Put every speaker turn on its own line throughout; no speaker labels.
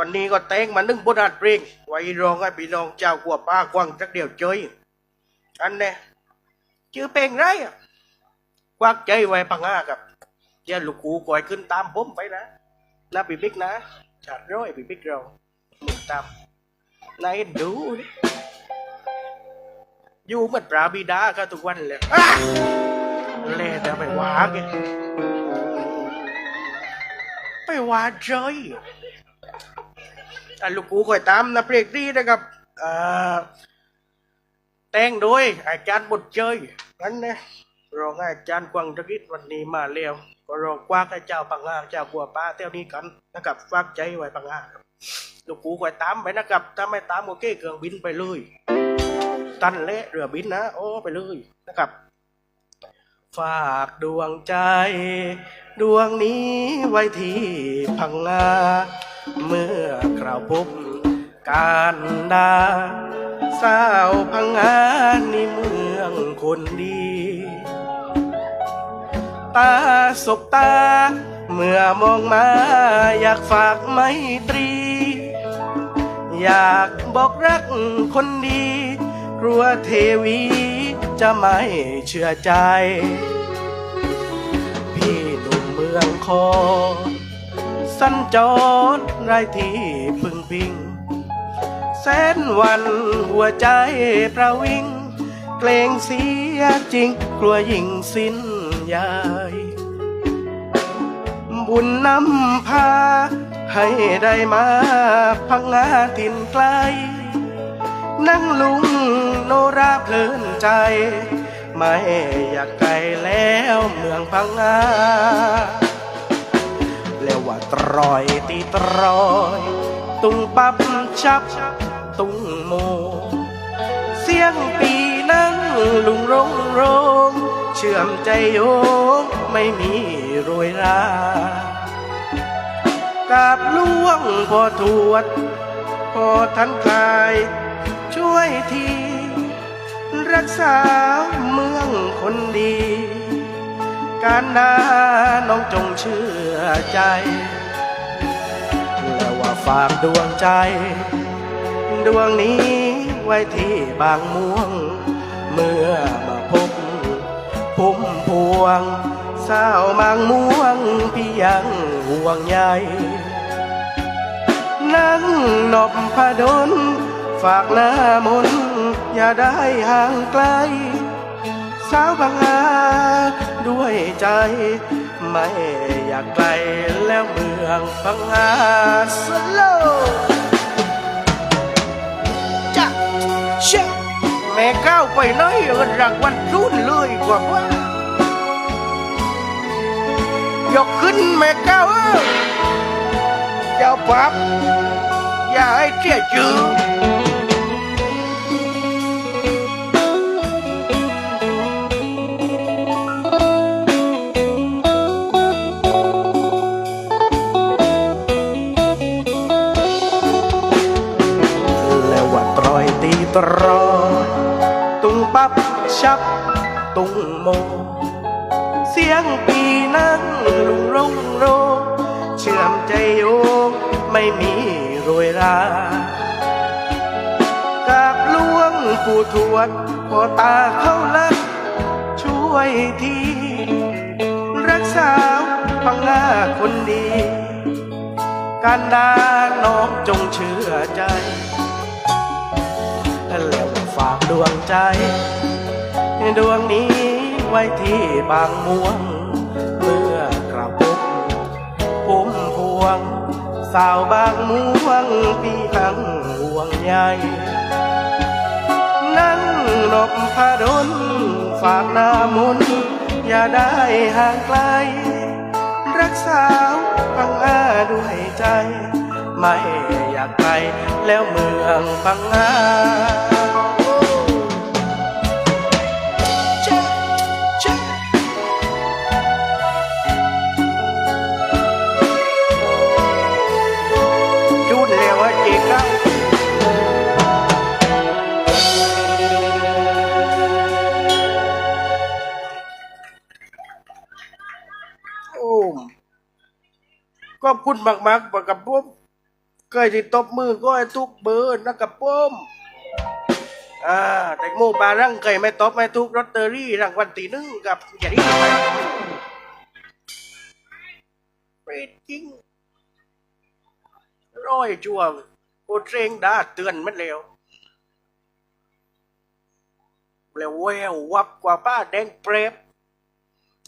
วันนี้ก็แต่งมานึ่งบทอัดเพลงไว้รองให้พี่น้องเจ้ากัวป้ากว้างจักเดียวเจยอันเนี้ชื่อเพลงไรอะควักใจไว้พังงากับเจ้าลูกกูก่อยขึ้นตามผมไปนะนะพี่บิ๊กนะจัดร้อยพี่บิ๊กเราหมุนตามนายดูอยู่เหมือนปราบิดาก็ทุกวันเลยเล่แต่ไปว่าแกไปว่าเจย อะลูกกูคอยตามนะเพลงนี้นะครับแต่งโดยอาจารย์บดเจยงั้นนะรองอาจารย์กวางตะกิดวันนี้มาเร็วก็รอกว้าให้เจ้าปังงาเจ้าบัวป้าเท่านี้กันนะครับฝากใจไว้ปังงาลูกกูคอยตามไปนะครับ ถ้าไม่ตามโอเคเครื่องบินไปเลยตันเละเรือบินนะโอ้ไปเลยนะครับ ฝากดวงใจ ดวงนี้ไว้ที่พังงา เมื่อคราวพบการดาสาวพังงานี่เมืองคนดี ตาสบตา เมื่อมองมาอยากฝากไมตรี อยากบอกรักคนดีกลัวเทวีจะไม่เชื่อใจ พี่หนุ่มเมืองคอ สัญจรไรที่พึ่งพิง แสนวันหัวใจประวิง เกรงเสียจริง กลัวยิ่งสิ้นยาย บุญนำพา ให้ได้มาพังงาถิ่นไกล นั่งลุงโนราเพลินใจ ไม่อยากไกลแล้วเมืองพังงา เรียกว่าตรอยตีตรอย ตุงปั๊บชับ ตุงโม เสียงปีนั่งลุงรงโรงเชื่อมใจโยงไม่มีโรยรากาบล่วงพอทวด พอท่านกาย ช่วยที รักษาเมืองคนดี การดาน้องจงเชื่อใจแล้วว่าฝากดวงใจ ดวงนี้ไว้ที่บางม่วง เมื่อมาพบพุ่มพวงสาวบางม่วงพี่ยังห่วงใยนั่งนบพดลฝากหน้ามนอย่าได้ห่างไกล สาวบางอา ด้วยใจ ไม่อยากไกลแล้วเมืองบางอาสโลจะเช่แม่ก้าวไปไหนเอินรักวันรุ่นเลยกว่าว่ายกขึ้นแม่ก้าวเอ้ยเจ้าปับอย่าให้เสียชื่อ ดพอตาเขาลัก ช่วยที รักษาวพังงาคนดี การดาน้องจงเชื่อใจ แล้วฝากดวงใจ ดวงนี้ไว้ที่บางม่วง เมื่อกระปุกพุ่มพวง สาวบางม่วงพี่หังห่วงใย นบพดลฝากหน้ามุน อย่าได้ห่างไกล รักสาวพังอาด้วยใจ ไม่อยากไปแล้วเมืองพังงา คุณมากๆกับผมเคยที่ตบมือก็ให้ทุกเบอร์นะครับผมอ่าแต่หมูปลารังเคยไม่ตบไม่ทุกลอตเตอรี่รางวัลที่หนึ่งกับอย่าดีไปเปรตจริงร้อยจัวโอเทรงดาเตือนมันแล้วแล้วแวววับกว่าป้าแดงเปรบ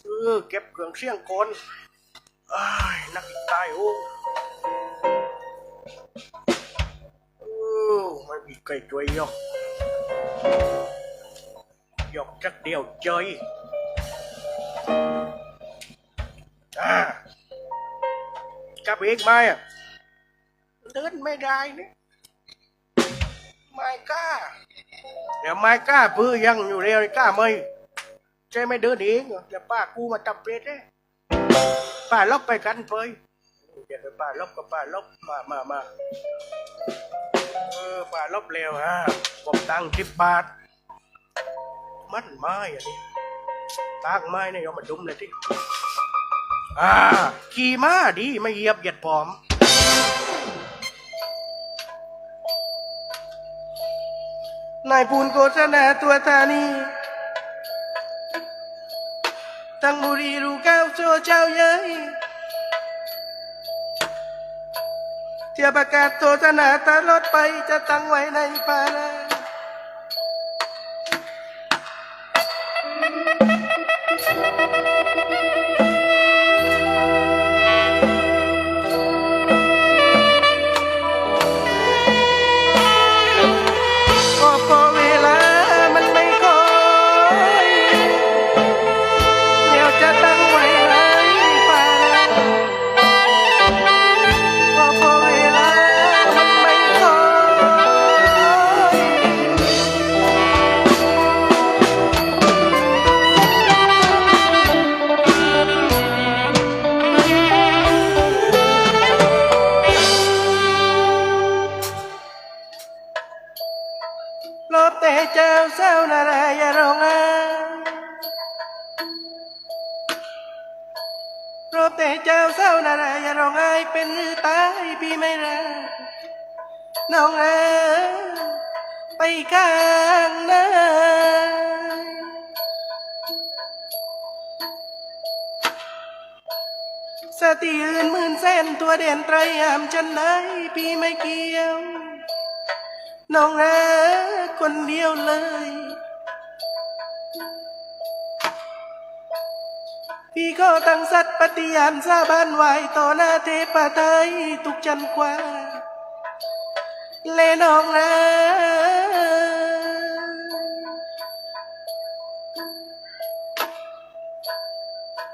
เออเก็บเครื่องเสียงคน อ้ายนักตายโอ้โอ้ไม่มีใครช่วยยกยกจักเดียวเจยอ่ากลับอีกไหมอะเดินไม่ได้เนี่ยไม่กล้าเดี๋ยวไม่กล้าพื้ยังอยู่เร็วกล้าไม่ใช่ไม่เดินเองเหรอเดี๋ยวป้ากูมาจับเปรตเลย ป้าลบไปกันเพยเดี๋ยวไปป้าลบกับป้าลบมามามาเออป่าลบเร็วฮะผมตั้งสิบบาท มันไม้อันนี้ตังไม้เนี่ยเอามาดุมเลยที่อ่าขี่ม้าดีไม่เหยียบเหยียดผอมนายปูนโฆษณาตัวธานี ตั้งบุรีรูแก้วโซเจ้าเย้ยเทียบประกาศโทษนาตลอดไปจะตั้งไว้ในป่านาก็ เจ้าเศร้านารายารองไห้รบแต่เจ้าเศร้านารายารองไห้เป็นหรือตายพี่ไม่รักน้องเอ๋ไปข้างหน้าสติอื่นหมื่นแสนตัวเด่นไตรยามจันไหนพี่ไม่เกี่ยว น้องรักคนเดียวเลย พี่ก็ตั้งสัตย์ปฏิญาณสาบานไว้ต่อหน้าเทพไทยทุกจันทร์กว่า และน้องรั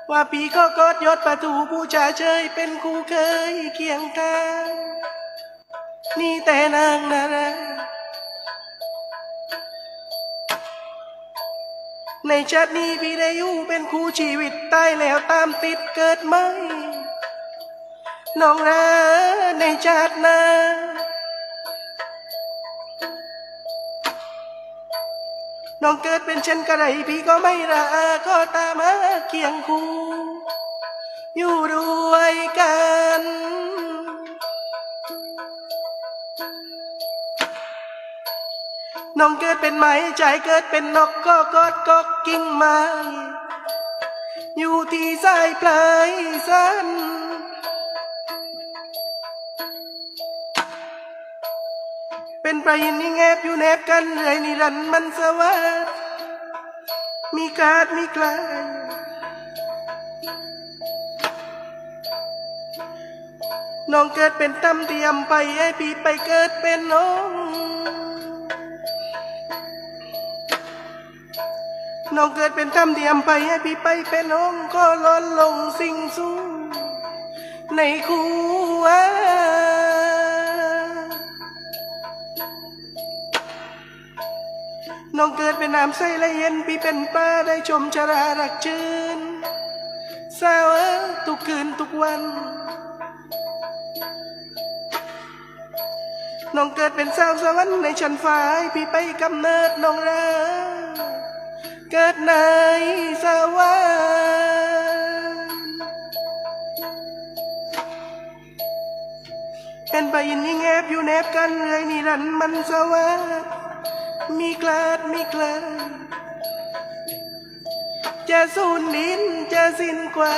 กว่าพี่ก็กอดยศประตูบูชาเชยเป็นคู่เคยเคียงข้างนี่แต่นางนารา ในชาตินี้พี่ได้อยู่เป็นคู่ชีวิตตายแล้วตามติดเกิดไหมน้องรักในชาติหน้าน้องเกิดเป็นเช่นกระไรพี่ก็ไม่ราก็ตามมาเคียงคู่อยู่ด้วยกัน น้องเกิดเป็นไหมใจเกิดเป็นนกก็กอดกอกกิ่งไม้อยู่ที่สายปลายสันเป็นประยินนี่แงบอยู่แนบกันเรื่อยนิรันด์มันสวัสดมีกาดมีกลายน้องเกิดเป็นตำเตรียมไปให้พี่ไปเกิดเป็นน้อง น้องเกิดเป็นถ้ำเดียมไปให้พี่ไปเป็นน้องก็ล้อนลงสิ่งสูงในคูวาน้องเกิดเป็นน้ำใสและเย็นพี่เป็นป้าได้ชมชรารักชื่นสาวเอ้ยทุกคืนทุกวันน้องเกิดเป็นสาวสวรรค์ในชั้นฟ้าพี่ไปกำเนิดน้องรัก เกิดในสวรรค์เป็นไปยินยิ่งแอบอยู่แนบกันเลยนี่รันมันสวามีกลาดมีกลาดจะสูญดินจะสิ้นกว่า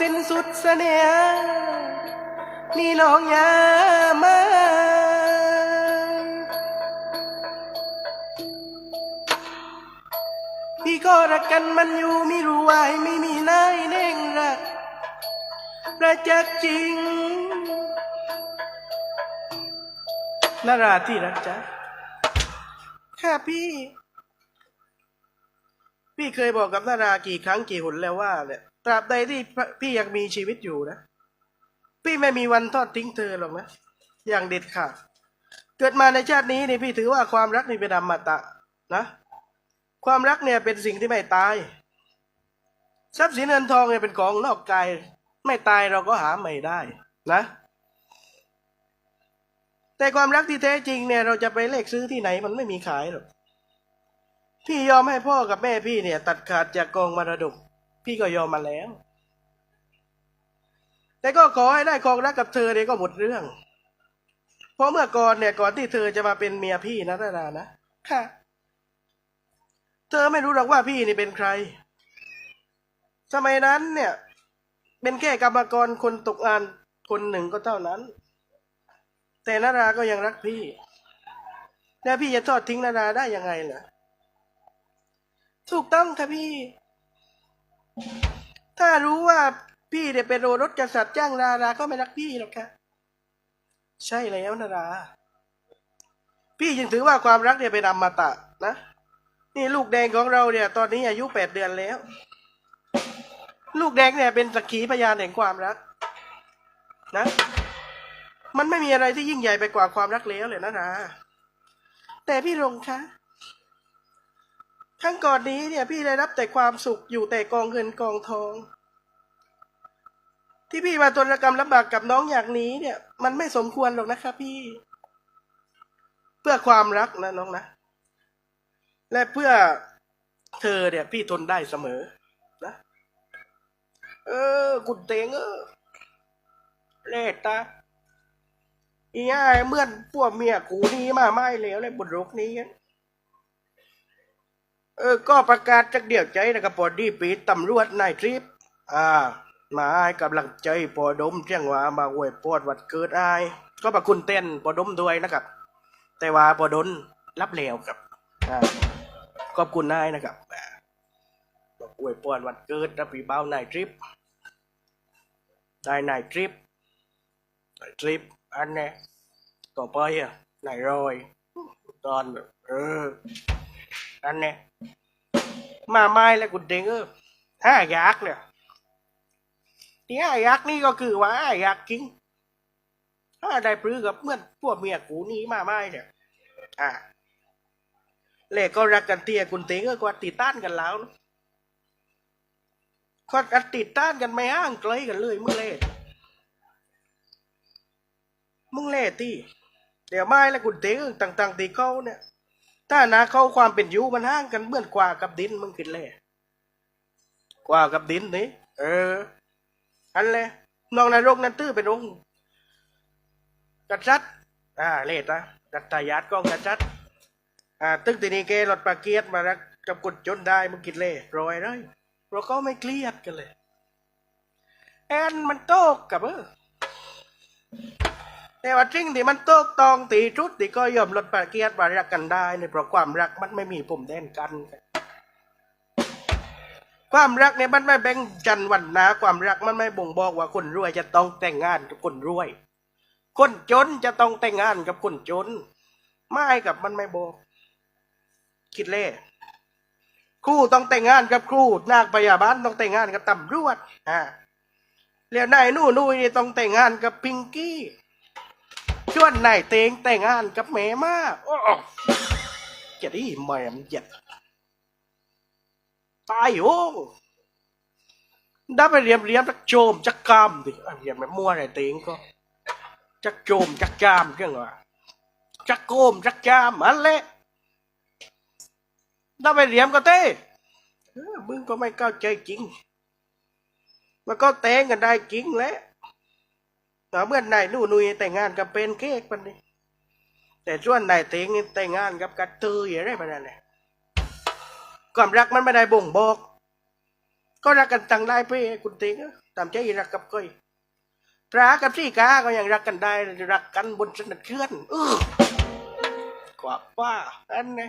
สิ้นสุดเสน่หนี่น้องยามาพี่ก็รักกันมันอยู่ไม่รู้วายไม่มีนายเน่งรักประจักษ์จริงนาราที่รักจ๊ะค่ะพี่ พี่เคยบอกกับนารากี่ครั้งกี่หนแล้วว่าเนี่ย ตราบใดที่พี่ยังมีชีวิตอยู่นะ พี่ไม่มีวันทอดทิ้งเธอหรอกนะ อย่างเด็ดขาด เกิดมาในชาตินี้นี่พี่ถือว่าความรักนี่เป็นอมตะนะ ความรักเนี่ยเป็นสิ่งที่ไม่ตาย ทรัพย์สินเงินทองเนี่ยเป็นของนอกกาย ไม่ตายเราก็หาไม่ได้นะ แต่ความรักที่แท้จริงเนี่ยเราจะไปเลขซื้อที่ไหนมันไม่มีขายหรอก พี่ยอมให้พ่อกับแม่พี่เนี่ย ตัดขาดจากกองมรดก พี่ก็ยอมมาแล้ว แต่ก็ขอให้ได้ครองรักกับเธอเนี่ยก็หมดเรื่อง เพราะเมื่อก่อนเนี่ยก่อนที่เธอจะมาเป็นเมียพี่นะนารานะ ค่ะ เธอไม่รู้หรอกว่าพี่นี่เป็นใคร สมัยนั้นเนี่ย เป็นแค่กรรมกรคนตกงานคนหนึ่งก็เท่านั้น แต่นาราก็ยังรักพี่ แล้วพี่จะทอดทิ้งนาราได้ยังไงล่ะ ถูกต้องค่ะพี่ ถ้ารู้ว่าพี่เนี่ยเป็นโรรสกษัตริย์จ้างนาราก็ไม่รักพี่หรอกค่ะใช่แล้วนารา พี่ยังถือว่าความรักเนี่ยเป็นอมตะนะ นี่ลูกแดงของเราเนี่ย ตอนนี้อายุแปดเดือนแล้ว ลูกแดงเนี่ยเป็นสักขีพยานแห่งความรัก นะ มันไม่มีอะไรที่ยิ่งใหญ่ไปกว่าความรักแล้วเลยนะนาแต่พี่รงคะ ครั้งก่อนนี้เนี่ยพี่ได้รับแต่ความสุขอยู่แต่กองเงินกองทอง ที่พี่มาตนกรรมลำบากกับน้องอย่างนี้เนี่ย มันไม่สมควรหรอกนะครับพี่ เพื่อความรักนะน้องนะ และเพื่อเธอเนี่ย พี่ทนได้เสมอนะ เออ กุดเตงเออเลตตาอีอ้ายเมื่อนพวกเมียกูนี่มาไม่แล้วเลยบนรกนี้ เออก็ประกาศจากเดี่ยวใจนะครับพอดีปีตำรวจนายทริปอ่ามาให้กำลังใจปอดมเจียงหวามาอวยพรวัดเกิดอายก็ประคุณเต้นปอดมด้วยนะครับ แต่ว่าปอดนรับเลวครับอ่าขอบคุณนายนะครับอ่าบอกอวยพรวันเกิดรับปีเบ้านายทริปได้นายทริปนายทริปอันเนี้ยต่อไปอะนายรอยตอนเอออันเนี้ย มาไม่แล้วกุดเดงเออห้ายักษ์เนี่ยที่ห้ายักษ์นี่ก็คือว่าห้ายักษ์จริง ถ้าได้ปลื้อกับเมื่อนพวกเมียกูนี่มาไม่เนี่ย อ่าเล่ก็รักกันเตียกุนเตงก็กว่าติดต้านกันแล้วนะกว่ากันติดต้านกันไม่อ้างไกลกันเลยมึงเล่มึงเล่ตีเดี๋ยวไม่แล้วกุนเตงต่างๆตีเขาเนี่ย ถ้านะเขาความเป็นอยู่มันห่างกันเหมือนกว่ากับดินมึงคิดเลยกว่ากับดินนี่เอออันเลยนองนรกนั้นตื้อเป็นองค์กษัตริย์อ่าเลดนะดัตตายาตกองกษัตริย์อ่าตึกตีนี้เกรถปาเกียรติมารักกับกดจนได้มึงคิดเลยรอยเลยเราะเขาไม่เครียดกันเลย แอนมันโตกกับเออ แต่ว่าสิ่งที่มันตกตองตีชุดที่ก็ยอมลดประเกียรติว่ารักกันได้เนี่ยเพราะความรักมันไม่มีปุ่มแดนกัน ความรักเนี่ยมันไม่แบ่งจันทร์วันนาความรักมันไม่บ่งบอกว่าคนรวยจะต้องแต่งงานกับคนรวย คนจนจะต้องแต่งงานกับคนจน ไม่กับมันไม่บอก คิดเล่ครูต้องแต่งงานกับครูนาคพยาบาลต้องแต่งงานกับตำรวจอ่าเรียนนายนู่นนู่นนี่ต้องแต่งงานกับพิงกี้ ชวนนายเตงแต่งงานกับแม่มาโอ้จะได้แม่มเจ็ดตายโอ้ได้ไปเรียนเรียนจักโจมจักกามดิเรียนไม่มั่วไอ้เตงก็จักโจมจักจามเรื่องว่าจักโกมจักจามอันเละได้ไปเรียนก็เต้เออมึงก็ไม่เข้าใจจริง มันก็แต่งกันได้จริงแหล้ว แต่เมื่อนายนู่นนุยแต่งงานกับเป็นเค้กมันนี่แต่ส่วนนายเตงนี่แต่งงานกับกระตืออะไรแบบนั้นแหละความรักมันไม่ได้บ่งบอก ก็รักกันต่างได้เพ่คุณเตงตามใจรักกับก้อยพระกับสี่กาก็ยังรักกันได้รักกันบนสนัดเคลื่อนเออกว่าว่าอันนี้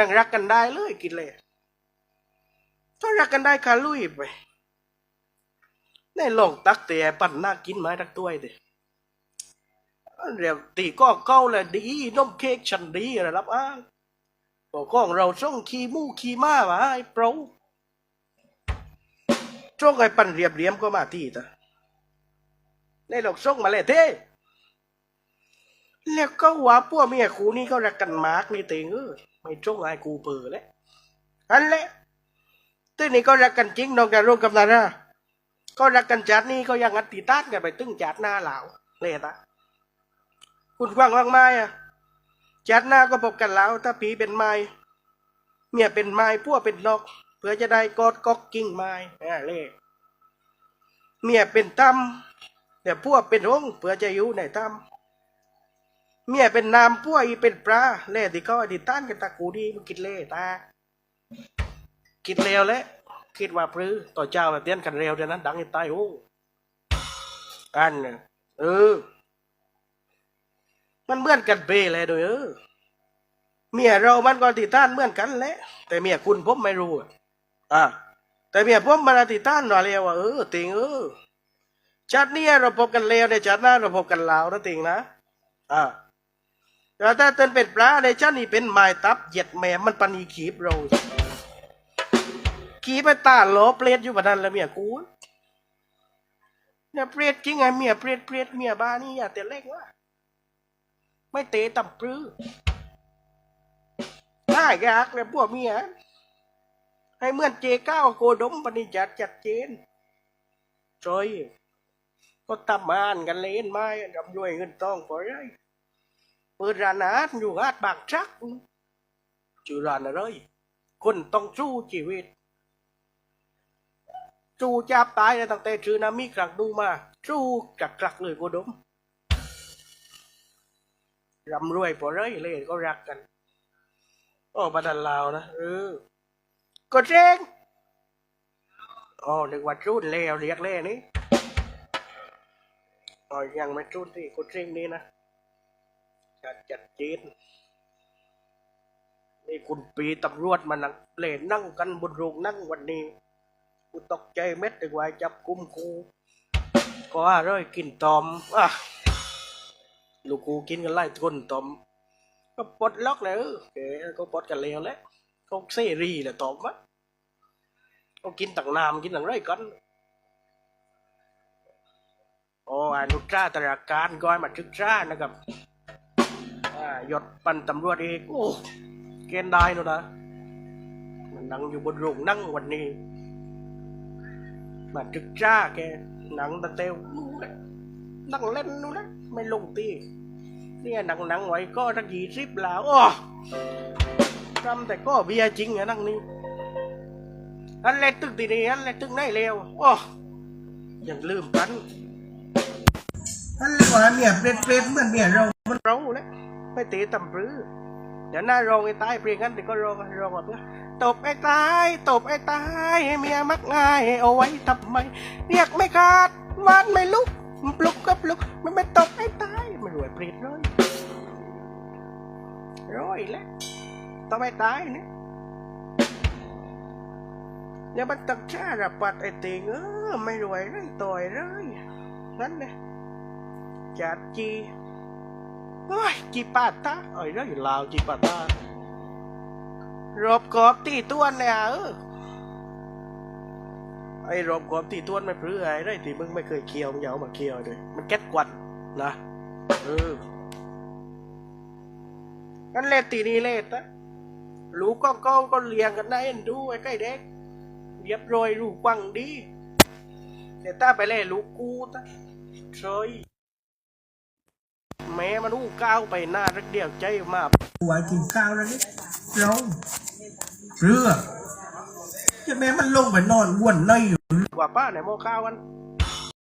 ยังรักกันได้เลยกินเลยก็รักกันได้คาลุยไป ในลองตักแต่ปั่นหน้ากินไม้ตักตัวยดิเรียกตีก็เก้าเลยดีนมเค้กฉันดีอะไรรับอ้างบอกของเราส่งขี้มูกขี้ม้ามาไอ้เปราช่วงไอ้ปั่นเรียบเรียมก็มาที่ตาในหลอกส่งมาเลยเท่แล้วก็ว่าพวกเมียคูนี่เขารักกันมากนี่เตงเออไม่จ้องไอ้กูเปิดแล้วอันแหละทีนี้ก็รักกันจริงนอกจากร่วมกับนารา ก็รักกันจัดนี่ก็ยังอัติต้านกันไปตึ้งจัดหน้าเหลาเลยตะคุณกว้างว่างไม้อะจัดหน้าก็พบกันแล้ว ถ้าผีเป็นไม้เมียเป็นไม้พวกเป็นนกเพื่อจะได้กอดกอกกิ่งไม้อ่าเล่เมียเป็นตั้มแต่พวกเป็นองเพื่อจะอยู่ในถ้ำเมียเป็นนามพวกอีเป็นปลาเล่ที่เขาอดีตต้านกันตะกูดีมันกินเล่ตาคิดเร็วแล้ว คิดว่าพรื้ต่อเจ้าแบบเตี้ยนกันเร็วเดี๋ยวนั้น ดังให้ตายโอ้อันเนี่ยเออ มันเหมือนกันเปเลยโดยเออเมียเรามันก็ติดต้านเหมือนกันแหละแต่เมียคุณผมไม่รู้อะแต่เมียผมมันติดต้านหน่อยเร็วว่าเออติงเออชาตินี้เราพบกันเลวในชาติหน้าเราพบกันลาวนะติงนะอ่าแต่ถ้าเต้นเป็นปลาในชาตินี้เป็นไม้ตับเหยียดแม่มันปนีขีบเรา ขี่ไปตาโลเปรตอยู่แบบนั้นแล้วเมียกูเนี่ยเปรตจริงไงเมียเปรตเปรตเมียบ้านี่อย่าเตะเล็กว่าไม่เตะต่ำปรือได้ยากเลยพวกเมียให้เมื่อนเจเก้าโกดมปณิจัดจัดเจนจอยก็ทำงานกันเล่นไม้ดำด้วยเงินทองพอไรเปิดร้านอาหารอยู่หาดบางชักชื่อร้านอะไรคนต้องสู้ชีวิต สู้จับตายเลยตั้งแต่ชื่อนามิกลักดูมาสู้จักกลักเลยกูดมร่ำรวยพอไรเลยก็รักกันโอ้บัดันลาวนะเออก็เจ๊งอ๋อนึกว่ารุ่นเลวเรียกเล่นี่อ๋อยังไม่จุดที่กูเร่งนี้นะจัดจัดจีนนี่คุณปีตำรวจมานั่งเล่นนั่งกันบนโรงนั่งวันนี้ กูตกใจเม็ดดีกว่าจับกุมกูก็ว่าเร้อยกินตอมอะลูกกูกินกันไล่ทนตอม ก็ปลดล็อกเลยเออเก๋ก็ปลดกันเลวแล้วเขาเซรีแหละตอมวะเขากินต่างน้ำกินต่างไรกันโอ้อนุตราตราการก้อยมาศึกษานะครับอ่ายศปันตำรวจเอกโอ้เกณฑ์ได้แล้วนะมันนั่งอยู่บนโรงนั่งวันนี้ มาศึกษาแกหนังตะเตวนู้นน่ะนั่งเล่นนู้นนะไม่ลงตีเนี่ยหนังหนังไว้ก็ทักยี่สิบแล้วโอ้ทำแต่ก็เบียร์จริงอะนั่งนี่อันเล็กตึกตีนี่อันเล็กตึกไหนเลวโอ้ยังลืมกันท่านเรียกว่าเมียเปรตเปรตเหมือนเมียเรามันเราแหละไม่ตีตำปรือเดี๋ยวหน้ารองไอ้ตายเปลี่ยนกันแต่ก็รองรองแบบว่า ตบไอ้ตาย ตบไอ้ตายให้เมียมักง่ายเอาไว้ทำไม เรียกไม่ขาดวานไม่ลุกปลุกก็ปลุกมันไม่ตกให้ตายมันรวยเปรตเลยร้อยแล้วต้องไม่ตายเนี่ยอย่ามันตักชาระปัดไอ้ติงเออไม่รวยเลยต่อยเลยงั้นเนี่ยจัดจีโอ้ยจีปาตาเอ้ยเรื่องลาวจีปาตา รอบกอบตีต้วนเนี่ยเออไอ้รอบกอบตีต้วนไม่พรืออะไรได้ที่มึงไม่เคยเคียวมึงอย่าเอามาเคียวเลยมันแก๊สกวันนะเอองั้นเลตีนี้เล่นะลูกก้องก้องก็เลี้ยงกันนะเอ็นดูไอ้ใกล้เด็กเรียบร้อยลูกกวังดีแต่ถ้าไปเล่นลูกกูตะเฉยแม่มันอู้ก้าวไปหน้ารักเดียวใจมากไหวกินข้าวแล้วนี่ ลงเรือจะแม่มันลงไปนอนวนในอยู่ว่าป้าไหนโมอข้าวกัน